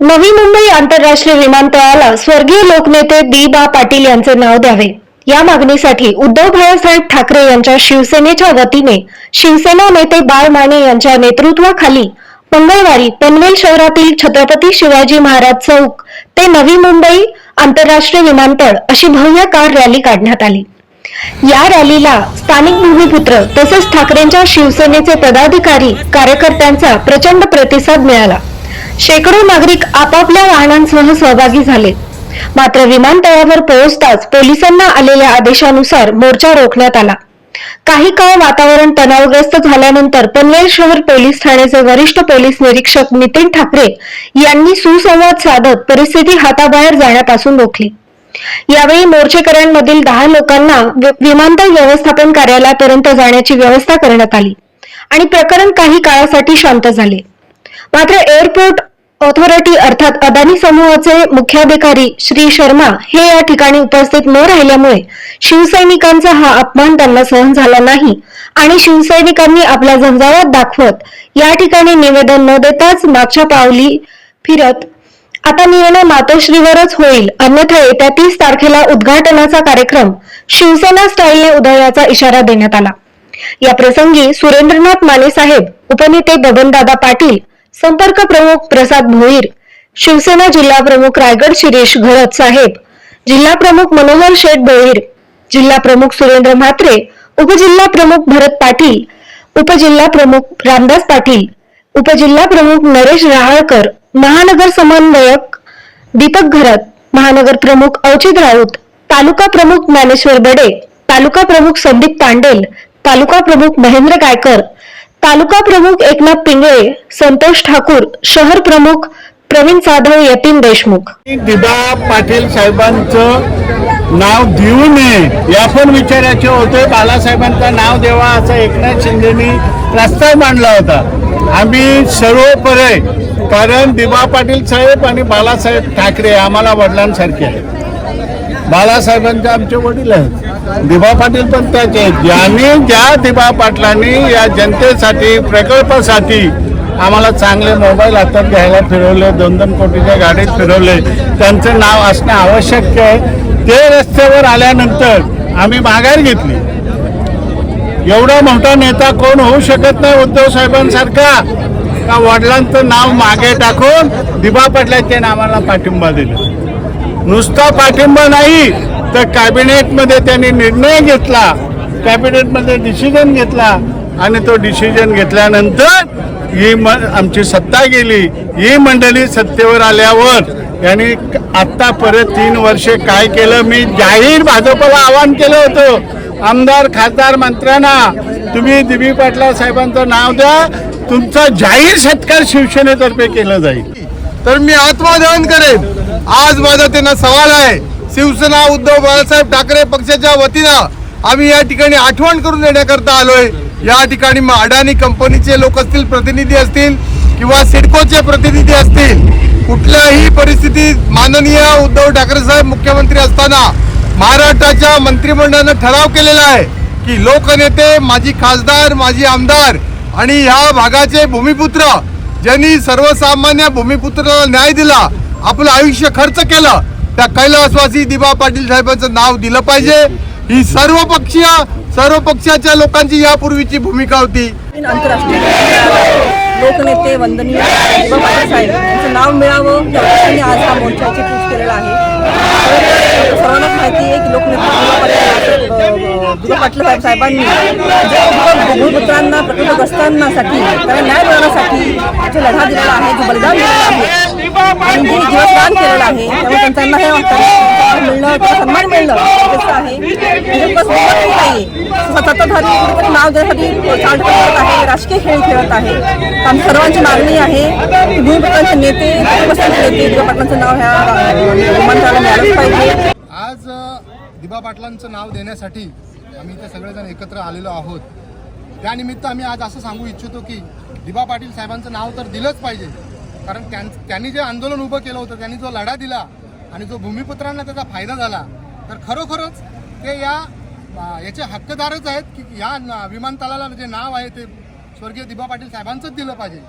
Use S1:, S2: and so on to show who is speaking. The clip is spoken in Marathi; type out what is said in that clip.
S1: नवी मुंबई आंतरराष्ट्रीय विमानतळाला स्वर्गीय लोकनेते दी बा पाटील यांचे नाव द्यावे. या मागणीसाठी उद्धव बाळासाहेब ठाकरे यांच्या शिवसेनेच्या वतीने शिवसेना नेते बाळ माने यांच्या नेतृत्वाखाली मंगळवारी पनवेल शहरातील छत्रपती शिवाजी महाराज चौक ते नवी मुंबई आंतरराष्ट्रीय विमानतळ अशी भव्य कार रॅली काढण्यात आली. या रॅलीला स्थानिक भूमिपुत्र तसेच ठाकरेंच्या शिवसेनेचे पदाधिकारी कार्यकर्त्यांचा प्रचंड प्रतिसाद मिळाला. शेकडो नागरिक आपापल्या वाहनांसह सहभागी झाले. मात्र विमानतळावर पोहोचताच पोलिसांना आलेल्या आदेशानुसार मोर्चा रोखण्यात आला. काही काळ वातावरण तणावग्रस्त झाल्यानंतर पनवेल शहर पोलीस ठाण्याचे वरिष्ठ पोलीस निरीक्षक नितीन ठाकरे यांनी सुसंवाद साधत परिस्थिती हाताबाहेर जाण्यापासून रोखली. यावेळी मोर्चेकऱ्यांमधील दहा लोकांना विमानतळ व्यवस्थापन कार्यालयापर्यंत जाण्याची व्यवस्था करण्यात आली आणि प्रकरण काही काळासाठी शांत झाले. मात्र एअरपोर्ट ऑथॉरिटी अर्थात अदानी समूहाचे मुख्याधिकारी श्री शर्मा हे या ठिकाणी उपस्थित न राहिल्यामुळे शिवसैनिकांचा हा अपमान त्यांना सहन झाला नाही आणि शिवसैनिकांनी आपला झंझावात दाखवत या ठिकाणी निवेदन न देताच मागच्या पावली फिरत आता निर्णय मातोश्रीवरच होईल. अन्यथा येत्या तीस तारखेला उद्घाटनाचा कार्यक्रम शिवसेना स्टाईलने उधळण्याचा इशारा देण्यात आला. या प्रसंगी सुरेंद्रनाथ माने साहेब उपनेते बबनदादा पाटील संपर्क प्रमुख प्रसाद भोईर शिवसेना जिल्हा प्रमुख रायगड शिरीष घरत साहेब जिल्हा प्रमुख मनोहर शेठ भोईर जिल्हा प्रमुख सुरेंद्र म्हात्रे उपजिल्हा प्रमुख भरत पाटील उपजिल्हा प्रमुख रामदास पाटील उपजिल्हा प्रमुख नरेश रहाळकर महानगर समन्वयक दीपक घरत महानगर प्रमुख अवचित राऊत तालुका प्रमुख ज्ञानेश्वर बडे तालुका प्रमुख संदीप तांडेल तालुका प्रमुख महेंद्र गायकर तालुका प्रमुख एकनाथ पिंगळे संतोष ठाकूर शहर प्रमुख प्रवीण जाधव यतीन देशमुख.
S2: दिबा पाटील साहेबांचं नाव देऊ नये या पण विचारायचे होते. बालासाहेबांचं नाव देवा असं एकनाथ शिंदेनी प्रस्ताव मांडला होता. आम्ही सर्वपरे कारण दिबा पाटील साहेब आणि बालासाहेब ठाकरे आम्हाला वडिलांसारखे आहेत. बाळासाहेबांचे आमचे वडील आहेत. दिबा पाटील पण त्याचे ज्यांनी ज्या दिबा पाटलांनी या जनतेसाठी प्रकल्पासाठी आम्हाला चांगले मोबाईल हातात घ्यायला फिरवले दोन दोन कोटीच्या गाडीत फिरवले त्यांचं नाव असणं आवश्यक आहे. ते रस्त्यावर आल्यानंतर आम्ही माघार घेतली. एवढा मोठा नेता कोण होऊ शकत नाही उद्धव साहेबांसारखा? का वडिलांचं नाव मागे टाकून दिबा पाटलाच्या नावाला पाठिंबा दिला? नुसता पाठिंबा नाही तर कॅबिनेटमध्ये त्यांनी निर्णय घेतला. कॅबिनेटमध्ये डिसिजन घेतला. आणि तो डिसिजन घेतल्यानंतर ही म आमची सत्ता गेली. ही मंडळी सत्तेवर आल्यावर यांनी आत्ता परत तीन वर्षे काय केलं? मी जाहीर भाजपला आवाहन केलं होतं. आमदार खासदार मंत्र्यांना तुम्ही दिबी पाटला साहेबांचं नाव द्या. तुमचा जाहीर सत्कार शिवसेनेतर्फे केलं जाईल.
S3: तर मी आत्मदहन करेन. आज माझा त्यांना सवाल आहे. शिवसेना उद्धव बाळासाहेब ठाकरे पक्षाच्या वतीनं आम्ही या ठिकाणी आठवण करून देण्याकरता आलोय. या ठिकाणी मग अडाणी कंपनीचे लोक असतील प्रतिनिधी असतील किंवा सिडकोचे प्रतिनिधी असतील कुठल्याही परिस्थितीत माननीय उद्धव ठाकरे साहेब मुख्यमंत्री असताना महाराष्ट्राच्या मंत्रिमंडळानं ठराव केलेला आहे की लोकनेते माजी खासदार माजी आमदार आणि ह्या भागाचे भूमिपुत्र ज्यांनी सर्वसामान्य भूमिपुत्राला न्याय दिला आपलं आयुष्य खर्च केलं त्या कैलासवासी दिबा पाटील साहेबांचं नाव दिलं पाहिजे. ही सर्व पक्षीय सर्व पक्षाच्या लोकांची यापूर्वीची भूमिका होती.
S4: आंतरराष्ट्रीय लोकनेते वंदनीय दिबा पाटील साहेब यांचं नाव मिळावं त्या आज हा मोर्चाची पूज केलेला आहे. तर सर्वांनाच माहिती आहे की लोकनेते दिबा पाटील अ, दिबा पाटील साहेब साहेबांनी भूमिपुत्रांना प्रकल्पग्रस्तांसाठी त्यांना न्याय मिळवण्यासाठी जो लढा दिलेला आहे जो बलिदान दिलेला आहे. आणि जे जीवदान केलेलं आहे. त्यामुळे त्यांना हे वाटतं मिळणं किंवा सन्मान मिळणं आहे. म्हणजे बस नाही नाहीये. सत्ताधारी कुठेतरी नाव देण्यासाठी चालत करत आहे राजकीय खेळ खेळत आहे. आमची सर्वांची मागणी आहे की भूमिपुत्रांचे नेते कुटुंबस्थांचे नेते दिवा पाटलांचं नाव ह्या विमानतळाला मिळालंच पाहिजे.
S5: आज दिबा पाटलांचं नाव देण्यासाठी आम्ही इथे सगळेजण एकत्र आलेलो आहोत. त्यानिमित्त आम्ही आज असं सांगू इच्छितो की दिबा पाटील साहेबांचं नाव तर दिलंच पाहिजे. कारण त्यां त्यांनी जे आंदोलन उभं केलं होतं त्यांनी जो लढा दिला आणि जो भूमिपुत्रांना त्याचा फायदा झाला तर खरोखरच ते या याचे हक्कदारच आहेत की या विमानतळाला जे नाव आहे ते स्वर्गीय दिबा पाटील साहेबांचंच दिलं पाहिजे.